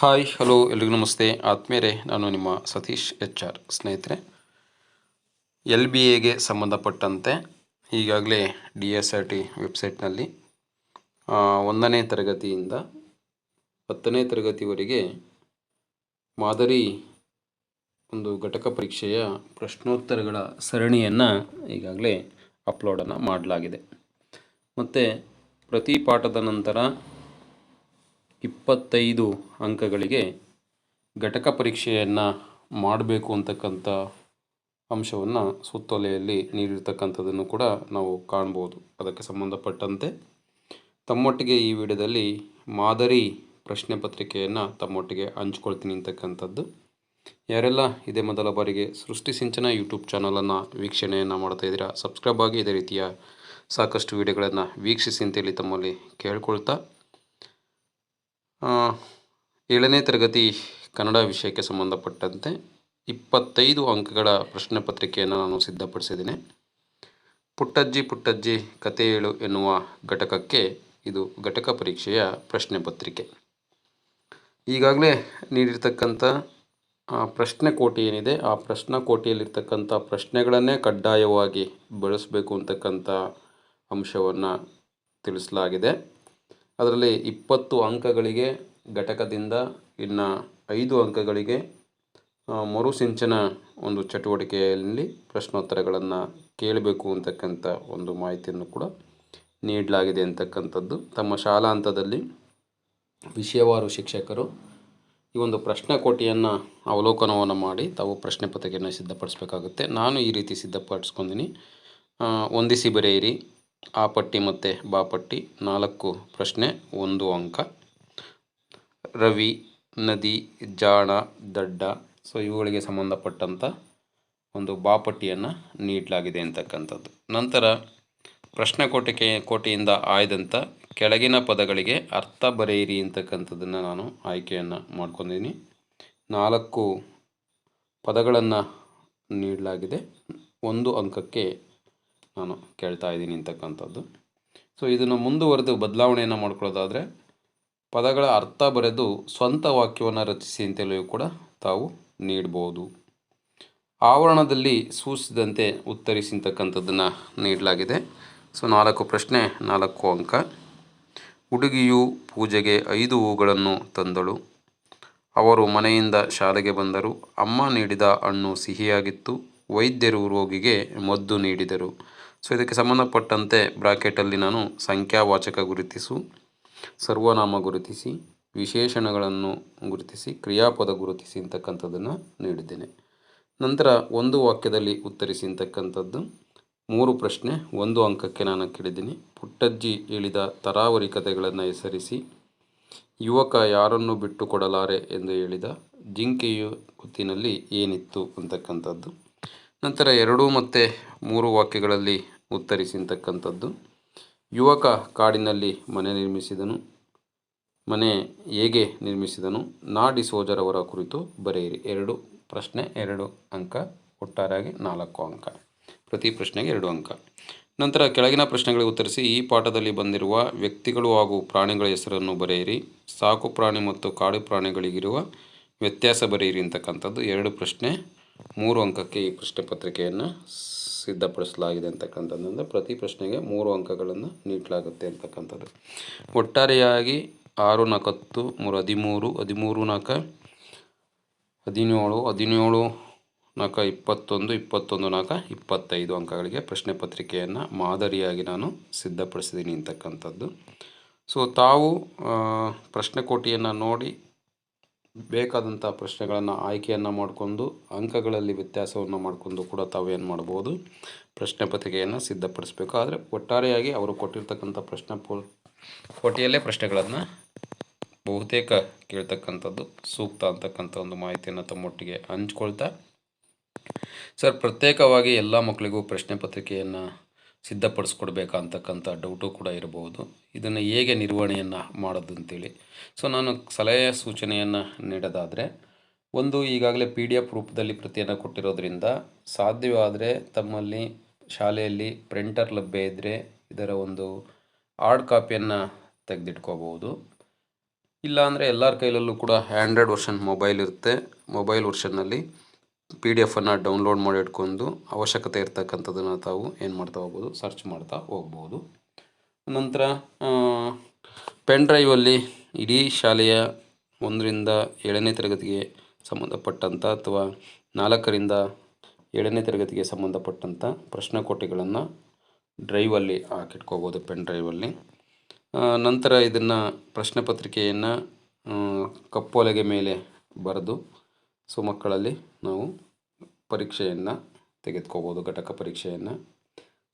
Hi, hello, ಎಲ್ರಿಗೂ ನಮಸ್ತೆ. ಆತ್ಮೀಯರೇ, ನಾನು ನಿಮ್ಮ ಸತೀಶ್ ಎಚ್ ಆರ್. ಸ್ನೇಹಿತರೆ, ಎಲ್ ಬಿ ಎಗೆ ಸಂಬಂಧಪಟ್ಟಂತೆ ಈಗಾಗಲೇ ಡಿ ಎಸ್ ಆರ್ ಟಿ ವೆಬ್ಸೈಟ್ನಲ್ಲಿ ಒಂದನೇ ತರಗತಿಯಿಂದ ಹತ್ತನೇ ತರಗತಿವರೆಗೆ ಮಾದರಿ ಒಂದು ಘಟಕ ಪರೀಕ್ಷೆಯ ಪ್ರಶ್ನೋತ್ತರಗಳ ಸರಣಿಯನ್ನು ಈಗಾಗಲೇ ಅಪ್ಲೋಡನ್ನು ಮಾಡಲಾಗಿದೆ. ಮತ್ತು ಪ್ರತಿ ಪಾಠದ ನಂತರ ಇಪ್ಪತ್ತೈದು ಅಂಕಗಳಿಗೆ ಘಟಕ ಪರೀಕ್ಷೆಯನ್ನು ಮಾಡಬೇಕು ಅಂತಕ್ಕಂಥ ಅಂಶವನ್ನು ಸುತ್ತೋಲೆಯಲ್ಲಿ ನೀಡಿರ್ತಕ್ಕಂಥದ್ದನ್ನು ಕೂಡ ನಾವು ಕಾಣ್ಬೋದು. ಅದಕ್ಕೆ ಸಂಬಂಧಪಟ್ಟಂತೆ ತಮ್ಮೊಟ್ಟಿಗೆ ಈ ವಿಡಿಯೋದಲ್ಲಿ ಮಾದರಿ ಪ್ರಶ್ನೆ ಪತ್ರಿಕೆಯನ್ನು ತಮ್ಮೊಟ್ಟಿಗೆ ಹಂಚ್ಕೊಳ್ತೀನಿ ಅಂತಕ್ಕಂಥದ್ದು. ಯಾರೆಲ್ಲ ಇದೇ ಮೊದಲ ಬಾರಿಗೆ ಸೃಷ್ಟಿ ಸಿಂಚನ ಯೂಟ್ಯೂಬ್ ಚಾನಲನ್ನು ವೀಕ್ಷಣೆಯನ್ನು ಮಾಡ್ತಾ ಇದ್ದೀರಾ, ಸಬ್ಸ್ಕ್ರೈಬ್ ಆಗಿ ಇದೇ ರೀತಿಯ ಸಾಕಷ್ಟು ವಿಡಿಯೋಗಳನ್ನು ವೀಕ್ಷಿಸಿ ಅಂತೇಳಿ ತಮ್ಮಲ್ಲಿ ಕೇಳ್ಕೊಳ್ತಾ ಏಳನೇ ತರಗತಿ ಕನ್ನಡ ವಿಷಯಕ್ಕೆ ಸಂಬಂಧಪಟ್ಟಂತೆ ಇಪ್ಪತ್ತೈದು ಅಂಕಗಳ ಪ್ರಶ್ನೆ ಪತ್ರಿಕೆಯನ್ನು ನಾನು ಸಿದ್ಧಪಡಿಸಿದ್ದೀನಿ. ಪುಟ್ಟಜ್ಜಿ ಪುಟ್ಟಜ್ಜಿ ಕತೆ ಹೇಳು ಎನ್ನುವ ಘಟಕಕ್ಕೆ ಇದು ಘಟಕ ಪರೀಕ್ಷೆಯ ಪ್ರಶ್ನೆ ಪತ್ರಿಕೆ. ಈಗಾಗಲೇ ನೀಡಿರ್ತಕ್ಕಂಥ ಪ್ರಶ್ನೆ ಕೋಟಿ ಏನಿದೆ, ಆ ಪ್ರಶ್ನೆ ಕೋಟಿಯಲ್ಲಿರ್ತಕ್ಕಂಥ ಪ್ರಶ್ನೆಗಳನ್ನೇ ಕಡ್ಡಾಯವಾಗಿ ಬಳಸಬೇಕು ಅಂತಕ್ಕಂಥ ಅಂಶವನ್ನು ತಿಳಿಸಲಾಗಿದೆ. ಅದರಲ್ಲಿ ಇಪ್ಪತ್ತು ಅಂಕಗಳಿಗೆ ಘಟಕದಿಂದ ಇನ್ನು ಐದು ಅಂಕಗಳಿಗೆ ಮರುಸಿಂಚನ ಒಂದು ಚಟುವಟಿಕೆಯಲ್ಲಿ ಪ್ರಶ್ನೋತ್ತರಗಳನ್ನು ಕೇಳಬೇಕು ಅಂತಕ್ಕಂಥ ಒಂದು ಮಾಹಿತಿಯನ್ನು ಕೂಡ ನೀಡಲಾಗಿದೆ ಅಂತಕ್ಕಂಥದ್ದು. ತಮ್ಮ ಶಾಲಾ ಹಂತದಲ್ಲಿ ವಿಷಯವಾರು ಶಿಕ್ಷಕರು ಈ ಒಂದು ಪ್ರಶ್ನೆ ಕೋಟಿಯನ್ನು ಅವಲೋಕನವನ್ನು ಮಾಡಿ ತಾವು ಪ್ರಶ್ನೆ ಪತ್ರಿಕೆಯನ್ನು ಸಿದ್ಧಪಡಿಸಬೇಕಾಗುತ್ತೆ. ನಾನು ಈ ರೀತಿ ಸಿದ್ಧಪಡಿಸ್ಕೊಂಡಿನಿ. ಹೊಂದಿಸಿ ಬರೆಯಿರಿ. ಆ ಪಟ್ಟಿ ಮತ್ತು ಬಾ ಪಟ್ಟಿ, ನಾಲ್ಕು ಪ್ರಶ್ನೆ, ಒಂದು ಅಂಕ. ರವಿ, ನದಿ, ಜಾಣ, ದಡ್ಡ. ಸೊ ಇವುಗಳಿಗೆ ಸಂಬಂಧಪಟ್ಟಂಥ ಒಂದು ಬಾಪಟ್ಟಿಯನ್ನು ನೀಡಲಾಗಿದೆ ಅಂತಕ್ಕಂಥದ್ದು. ನಂತರ ಪ್ರಶ್ನೆ ಕೋಟಿಕೆ, ಕೋಟೆಯಿಂದ ಆಯ್ದಂಥ ಕೆಳಗಿನ ಪದಗಳಿಗೆ ಅರ್ಥ ಬರೆಯಿರಿ ಅಂತಕ್ಕಂಥದ್ದನ್ನು ನಾನು ಆಯ್ಕೆಯನ್ನು ಮಾಡ್ಕೊಂಡಿದ್ದೀನಿ ನಾಲ್ಕು ಪದಗಳನ್ನು ನೀಡಲಾಗಿದೆ. ಒಂದು ಅಂಕಕ್ಕೆ ನಾನು ಕೇಳ್ತಾ ಇದ್ದೀನಿ ಅಂತಕ್ಕಂಥದ್ದು. ಸೊ ಇದನ್ನು ಮುಂದುವರೆದು ಬದಲಾವಣೆಯನ್ನು ಮಾಡ್ಕೊಳ್ಳೋದಾದರೆ, ಪದಗಳ ಅರ್ಥ ಬರೆದು ಸ್ವಂತ ವಾಕ್ಯವನ್ನು ರಚಿಸಿ ಅಂತೇಳಿಯೂ ಕೂಡ ತಾವು ನೀಡ್ಬೋದು. ಆವರಣದಲ್ಲಿ ಸೂಚಿಸಿದಂತೆ ಉತ್ತರಿಸಿಂತಕ್ಕಂಥದ್ದನ್ನು ನೀಡಲಾಗಿದೆ. ಸೊ ನಾಲ್ಕು ಪ್ರಶ್ನೆ, ನಾಲ್ಕು ಅಂಕ. ಹುಡುಗಿಯು ಪೂಜೆಗೆ ಐದು ಹೂಗಳನ್ನು ತಂದಳು. ಅವರು ಮನೆಯಿಂದ ಶಾಲೆಗೆ ಬಂದರು. ಅಮ್ಮ ನೀಡಿದ ಹಣ್ಣು ಸಿಹಿಯಾಗಿತ್ತು. ವೈದ್ಯರು ರೋಗಿಗೆ ಮದ್ದು ನೀಡಿದರು. ಸೊ ಇದಕ್ಕೆ ಸಂಬಂಧಪಟ್ಟಂತೆ ಬ್ರಾಕೆಟಲ್ಲಿ ನಾನು ಸಂಖ್ಯಾವಾಚಕ ಗುರುತಿಸು, ಸರ್ವನಾಮ ಗುರುತಿಸಿ, ವಿಶೇಷಣಗಳನ್ನು ಗುರುತಿಸಿ, ಕ್ರಿಯಾಪದ ಗುರುತಿಸಿ ಅಂತಕ್ಕಂಥದ್ದನ್ನು ನೀಡಿದ್ದೇನೆ. ನಂತರ ಒಂದು ವಾಕ್ಯದಲ್ಲಿ ಉತ್ತರಿಸಿ ಅಂತಕ್ಕಂಥದ್ದು, ಮೂರು ಪ್ರಶ್ನೆ, ಒಂದು ಅಂಕಕ್ಕೆ ನಾನು ಕೇಳಿದ್ದೀನಿ. ಪುಟ್ಟಜ್ಜಿ ಹೇಳಿದ ತರಾವರಿ ಕಥೆಗಳನ್ನು ಹೆಸರಿಸಿ, ಯುವಕ ಯಾರನ್ನು ಬಿಟ್ಟು ಕೊಡಲಾರೆ ಎಂದು ಹೇಳಿದ ಜಿಂಕೆಯು ಹೊತ್ತಿನಲ್ಲಿ ಏನಿತ್ತು ಅಂತಕ್ಕಂಥದ್ದು. ನಂತರ ಎರಡು ಮತ್ತು ಮೂರು ವಾಕ್ಯಗಳಲ್ಲಿ ಉತ್ತರಿಸಿಂತಕ್ಕಂಥದ್ದು. ಯುವಕ ಕಾಡಿನಲ್ಲಿ ಮನೆ ನಿರ್ಮಿಸಿದನು. ಮನೆ ಹೇಗೆ ನಿರ್ಮಿಸಿದನು? ನಾಡಿ ಸೋಜರವರ ಕುರಿತು ಬರೆಯಿರಿ. ಎರಡು, ಪ್ರಶ್ನೆ ಎರಡು ಅಂಕ, ಒಟ್ಟಾರೆಯಾಗಿ ನಾಲ್ಕು ಅಂಕ. ಪ್ರತಿ ಪ್ರಶ್ನೆಗೆ ಎರಡು ಅಂಕ. ನಂತರ ಕೆಳಗಿನ ಪ್ರಶ್ನೆಗಳಿಗೆ ಉತ್ತರಿಸಿ, ಈ ಪಾಠದಲ್ಲಿ ಬಂದಿರುವ ವ್ಯಕ್ತಿಗಳು ಹಾಗೂ ಪ್ರಾಣಿಗಳ ಹೆಸರನ್ನು ಬರೆಯಿರಿ. ಸಾಕು ಪ್ರಾಣಿ ಮತ್ತು ಕಾಡು ಪ್ರಾಣಿಗಳಿಗಿರುವ ವ್ಯತ್ಯಾಸ ಬರೆಯಿರಿ ಅಂತಕ್ಕಂಥದ್ದು. ಎರಡು ಪ್ರಶ್ನೆ ಮೂರು ಅಂಕಕ್ಕೆ ಈ ಪ್ರಶ್ನೆ ಪತ್ರಿಕೆಯನ್ನು ಸಿದ್ಧಪಡಿಸಲಾಗಿದೆ ಅಂತಕ್ಕಂಥದ್ದು. ಪ್ರತಿ ಪ್ರಶ್ನೆಗೆ ಮೂರು ಅಂಕಗಳನ್ನು ನೀಡಲಾಗುತ್ತೆ ಅಂತಕ್ಕಂಥದ್ದು. ಒಟ್ಟಾರೆಯಾಗಿ ಆರು ನಾಲ್ಕತ್ತು ಮೂರು ಹದಿಮೂರು ಹದಿಮೂರು ನಾಲ್ಕು ಹದಿನೇಳು ಹದಿನೇಳು ನಾಲ್ಕು ಇಪ್ಪತ್ತೊಂದು ಇಪ್ಪತ್ತೊಂದು ನಾಲ್ಕು ಇಪ್ಪತ್ತೈದು ಅಂಕಗಳಿಗೆ ಪ್ರಶ್ನೆ ಪತ್ರಿಕೆಯನ್ನು ಮಾದರಿಯಾಗಿ ನಾನು ಸಿದ್ಧಪಡಿಸಿದ್ದೀನಿ ಅಂತಕ್ಕಂಥದ್ದು. ಸೊ ತಾವು ಪ್ರಶ್ನೆ ಕೋಟಿಯನ್ನು ನೋಡಿ ಬೇಕಾದಂಥ ಪ್ರಶ್ನೆಗಳನ್ನು ಆಯ್ಕೆಯನ್ನು ಮಾಡಿಕೊಂಡು ಅಂಕಗಳಲ್ಲಿ ವ್ಯತ್ಯಾಸವನ್ನು ಮಾಡಿಕೊಂಡು ಕೂಡ ತಾವು ಏನು ಮಾಡ್ಬೋದು? ಪ್ರಶ್ನೆ ಪತ್ರಿಕೆಯನ್ನು ಸಿದ್ಧಪಡಿಸಬೇಕು. ಆದರೆ ಒಟ್ಟಾರೆಯಾಗಿ ಅವರು ಕೊಟ್ಟಿರ್ತಕ್ಕಂಥ ಪ್ರಶ್ನೆ ಪೋ ಕೋಟಿಯಲ್ಲೇ ಪ್ರಶ್ನೆಗಳನ್ನು ಬಹುತೇಕ ಕೇಳ್ತಕ್ಕಂಥದ್ದು, ಸೂಕ್ತ ಅಂತಕ್ಕಂಥ ಒಂದು ಮಾಹಿತಿಯನ್ನು ತಮ್ಮೊಟ್ಟಿಗೆ ಹಂಚ್ಕೊಳ್ತಾ. ಸರ್, ಪ್ರತ್ಯೇಕವಾಗಿ ಎಲ್ಲ ಮಕ್ಕಳಿಗೂ ಪ್ರಶ್ನೆ ಪತ್ರಿಕೆಯನ್ನು ಸಿದ್ಧಪಡಿಸ್ಕೊಡ್ಬೇಕಾ ಅಂತಕ್ಕಂಥ ಡೌಟು ಕೂಡ ಇರಬಹುದು. ಇದನ್ನು ಹೇಗೆ ನಿರ್ವಹಣೆಯನ್ನು ಮಾಡೋದು ಅಂತೇಳಿ ಸೊ ನಾನು ಸಲಹೆ ಸೂಚನೆಯನ್ನು ನೀಡೋದಾದರೆ, ಒಂದು ಈಗಾಗಲೇ ಪಿ ಡಿ ಎಫ್ ರೂಪದಲ್ಲಿ ಪ್ರತಿಯನ್ನು ಕೊಟ್ಟಿರೋದ್ರಿಂದ ಸಾಧ್ಯವಾದರೆ ತಮ್ಮಲ್ಲಿ ಶಾಲೆಯಲ್ಲಿ ಪ್ರಿಂಟರ್ ಲಭ್ಯ ಇದ್ದರೆ ಇದರ ಒಂದು ಹಾರ್ಡ್ ಕಾಪಿಯನ್ನು ತೆಗೆದಿಟ್ಕೋಬೋದು ಇಲ್ಲಾಂದರೆ ಎಲ್ಲರ ಕೈಲಲ್ಲೂ ಕೂಡ ಆ್ಯಂಡ್ರಾಯ್ಡ್ ವರ್ಷನ್ ಮೊಬೈಲ್ ಇರುತ್ತೆ. ಮೊಬೈಲ್ ವರ್ಷನ್ನಲ್ಲಿ ಪಿ ಡಿ ಎಫನ್ನು ಡೌನ್ಲೋಡ್ ಮಾಡಿ ಇಟ್ಕೊಂಡು ಅವಶ್ಯಕತೆ ಇರ್ತಕ್ಕಂಥದ್ದನ್ನು ತಾವು ಏನು ಮಾಡ್ತಾ ಹೋಗ್ಬೋದು ಸರ್ಚ್ ಮಾಡ್ತಾ ಹೋಗ್ಬೋದು. ನಂತರ ಪೆನ್ ಡ್ರೈವಲ್ಲಿ ಇಡೀ ಶಾಲೆಯ ಒಂದರಿಂದ ಏಳನೇ ತರಗತಿಗೆ ಸಂಬಂಧಪಟ್ಟಂಥ ಅಥವಾ ನಾಲ್ಕರಿಂದ ಏಳನೇ ತರಗತಿಗೆ ಸಂಬಂಧಪಟ್ಟಂಥ ಪ್ರಶ್ನೆಕೋಟೆಗಳನ್ನು ಡ್ರೈವಲ್ಲಿ ಹಾಕಿಟ್ಕೋಬೋದು ಪೆನ್ ಡ್ರೈವಲ್ಲಿ ನಂತರ ಇದನ್ನು ಪ್ರಶ್ನೆ ಪತ್ರಿಕೆಯನ್ನು ಕಪ್ಪೊಲೆಗೆ ಮೇಲೆ ಬರೆದು ಸೊ ಮಕ್ಕಳಲ್ಲಿ ನಾವು ಪರೀಕ್ಷೆಯನ್ನು ತೆಗೆದುಕೋಬೋದು, ಘಟಕ ಪರೀಕ್ಷೆಯನ್ನು.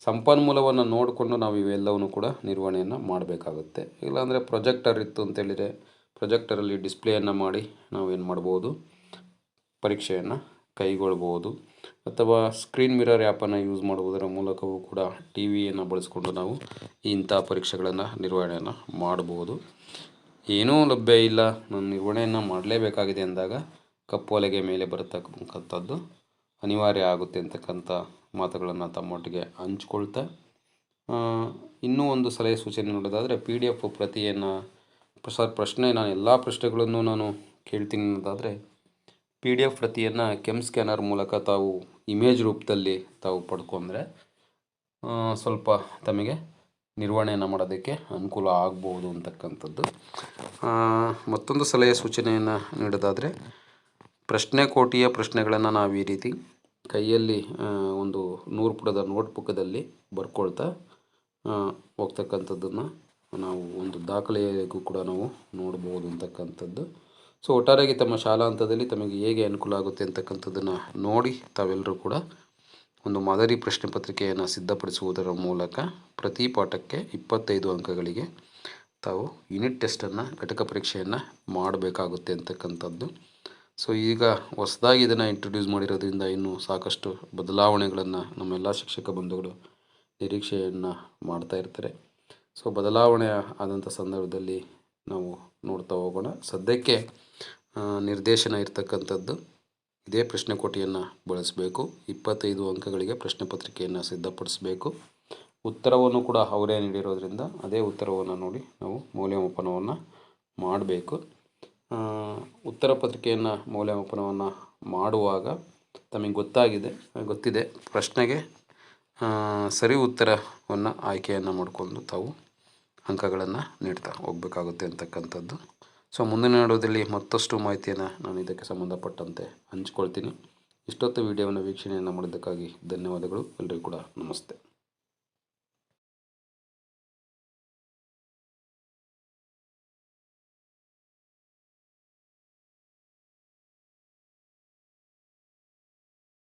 ಸಂಪನ್ಮೂಲವನ್ನು ನೋಡಿಕೊಂಡು ನಾವು ಇವೆಲ್ಲವನ್ನು ಕೂಡ ನಿರ್ವಹಣೆಯನ್ನು ಮಾಡಬೇಕಾಗುತ್ತೆ. ಇಲ್ಲಾಂದರೆ ಪ್ರೊಜೆಕ್ಟರ್ ಇತ್ತು ಅಂತೇಳಿದರೆ ಪ್ರೊಜೆಕ್ಟರಲ್ಲಿ ಡಿಸ್ಪ್ಲೇಯನ್ನು ಮಾಡಿ ನಾವೇನು ಮಾಡ್ಬೋದು? ಪರೀಕ್ಷೆಯನ್ನು ಕೈಗೊಳ್ಬೋದು. ಅಥವಾ ಸ್ಕ್ರೀನ್ ಮಿರರ್ ಆ್ಯಪನ್ನು ಯೂಸ್ ಮಾಡುವುದರ ಮೂಲಕವೂ ಕೂಡ ಟಿ ವಿಯನ್ನು ಬಳಸಿಕೊಂಡು ನಾವು ಇಂಥ ಪರೀಕ್ಷೆಗಳನ್ನು ನಿರ್ವಹಣೆಯನ್ನು ಮಾಡ್ಬೋದು. ಏನೂ ಲಭ್ಯ ಇಲ್ಲ. ನಾನು ನಿರ್ವಹಣೆಯನ್ನು ಮಾಡಲೇಬೇಕಾಗಿದೆ ಅಂದಾಗ ಕಪ್ಪೊಲೆಗೆ ಮೇಲೆ ಬರತಕ್ಕಂಥದ್ದು ಅನಿವಾರ್ಯ ಆಗುತ್ತೆ ಅಂತಕ್ಕಂಥ ಮಾತುಗಳನ್ನು ತಮ್ಮೊಟ್ಟಿಗೆ ಹಂಚ್ಕೊಳ್ತಾ ಇನ್ನೂ ಒಂದು ಸಲಹೆ ಸೂಚನೆ ನೋಡೋದಾದರೆ ಪಿ ಡಿ ಎಫ್ ಪ್ರತಿಯನ್ನು ಸರ್, ಪ್ರಶ್ನೆ ನಾನು ಎಲ್ಲ ಪ್ರಶ್ನೆಗಳನ್ನು ನಾನು ಕೇಳ್ತೀನಿ ಅನ್ನೋದಾದರೆ ಪಿ ಡಿ ಎಫ್ ಪ್ರತಿಯನ್ನು ಕೆಮ್ ಸ್ಕ್ಯಾನರ್ ಮೂಲಕ ತಾವು ಇಮೇಜ್ ರೂಪದಲ್ಲಿ ತಾವು ಪಡ್ಕೊಂಡ್ರೆ ಸ್ವಲ್ಪ ತಮಗೆ ನಿರ್ವಹಣೆಯನ್ನು ಮಾಡೋದಕ್ಕೆ ಅನುಕೂಲ ಆಗ್ಬೋದು ಅಂತಕ್ಕಂಥದ್ದು. ಮತ್ತೊಂದು ಸಲಹೆ ಸೂಚನೆಯನ್ನು ನೀಡೋದಾದರೆ ಪ್ರಶ್ನೆ ಕೋಟಿಯ ಪ್ರಶ್ನೆಗಳನ್ನು ನಾವು ಈ ರೀತಿ ಕೈಯಲ್ಲಿ ಒಂದು ನೂರು ಪುಟದ ನೋಟ್ಬುಕ್ಕದಲ್ಲಿ ಬರ್ಕೊಳ್ತಾ ಹೋಗ್ತಕ್ಕಂಥದ್ದನ್ನು ನಾವು ಒಂದು ದಾಖಲೆಗೂ ಕೂಡ ನಾವು ನೋಡ್ಬೋದು ಅಂತಕ್ಕಂಥದ್ದು. ಸೊ, ಒಟ್ಟಾರೆಯಾಗಿ ತಮ್ಮ ಶಾಲಾ ಹಂತದಲ್ಲಿ ತಮಗೆ ಹೇಗೆ ಅನುಕೂಲ ಆಗುತ್ತೆ ಅಂತಕ್ಕಂಥದ್ದನ್ನು ನೋಡಿ ತಾವೆಲ್ಲರೂ ಕೂಡ ಒಂದು ಮಾದರಿ ಪ್ರಶ್ನೆ ಪತ್ರಿಕೆಯನ್ನು ಸಿದ್ಧಪಡಿಸುವುದರ ಮೂಲಕ ಪ್ರತಿ ಪಾಠಕ್ಕೆ ಇಪ್ಪತ್ತೈದು ಅಂಕಗಳಿಗೆ ತಾವು ಯೂನಿಟ್ ಟೆಸ್ಟನ್ನು ಘಟಕ ಪರೀಕ್ಷೆಯನ್ನು ಮಾಡಬೇಕಾಗುತ್ತೆ ಅಂತಕ್ಕಂಥದ್ದು. ಸೊ ಈಗ ಹೊಸದಾಗಿ ಇದನ್ನು ಇಂಟ್ರೊಡ್ಯೂಸ್ ಮಾಡಿರೋದ್ರಿಂದ ಇನ್ನೂ ಸಾಕಷ್ಟು ಬದಲಾವಣೆಗಳನ್ನು ನಮ್ಮೆಲ್ಲ ಶಿಕ್ಷಕ ಬಂಧುಗಳು ನಿರೀಕ್ಷೆಯನ್ನು ಮಾಡ್ತಾ ಇರ್ತಾರೆ. ಸೊ ಬದಲಾವಣೆ ಆದಂಥ ಸಂದರ್ಭದಲ್ಲಿ ನಾವು ನೋಡ್ತಾ ಹೋಗೋಣ. ಸದ್ಯಕ್ಕೆ ನಿರ್ದೇಶನ ಇರ್ತಕ್ಕಂಥದ್ದು ಇದೇ ಪ್ರಶ್ನೆ ಕೋಟಿಯನ್ನು ಬಳಸಬೇಕು. ಇಪ್ಪತ್ತೈದು ಅಂಕಗಳಿಗೆ ಪ್ರಶ್ನೆ ಪತ್ರಿಕೆಯನ್ನು ಸಿದ್ಧಪಡಿಸಬೇಕು. ಉತ್ತರವನ್ನು ಕೂಡ ಅವರೇ ನೀಡಿರೋದ್ರಿಂದ ಅದೇ ಉತ್ತರವನ್ನು ನೋಡಿ ನಾವು ಮೌಲ್ಯಮಾಪನವನ್ನು ಮಾಡಬೇಕು. ಉತ್ತರ ಪತ್ರಿಕೆಯನ್ನು ಮೌಲ್ಯಮಾಪನವನ್ನು ಮಾಡುವಾಗ ತಮಗೆ ಗೊತ್ತಾಗಿದೆ, ಗೊತ್ತಿದೆ. ಪ್ರಶ್ನೆಗೆ ಸರಿ ಉತ್ತರವನ್ನು ಆಯ್ಕೆಯನ್ನು ಮಾಡಿಕೊಂಡು ತಾವು ಅಂಕಗಳನ್ನು ನೀಡ್ತಾ ಹೋಗಬೇಕಾಗುತ್ತೆ ಅಂತಕ್ಕಂಥದ್ದು. ಸೊ, ಮುಂದಿನ ನೋಡೋದಲ್ಲಿ ಮತ್ತಷ್ಟು ಮಾಹಿತಿಯನ್ನು ನಾನು ಇದಕ್ಕೆ ಸಂಬಂಧಪಟ್ಟಂತೆ ಹಂಚ್ಕೊಳ್ತೀನಿ. ಇಷ್ಟೊತ್ತು ವೀಡಿಯೋವನ್ನು ವೀಕ್ಷಣೆಯನ್ನು ಮಾಡಿದ್ದಕ್ಕಾಗಿ ಧನ್ಯವಾದಗಳು. ಎಲ್ಲರಿಗೂ ಕೂಡ ನಮಸ್ತೆ.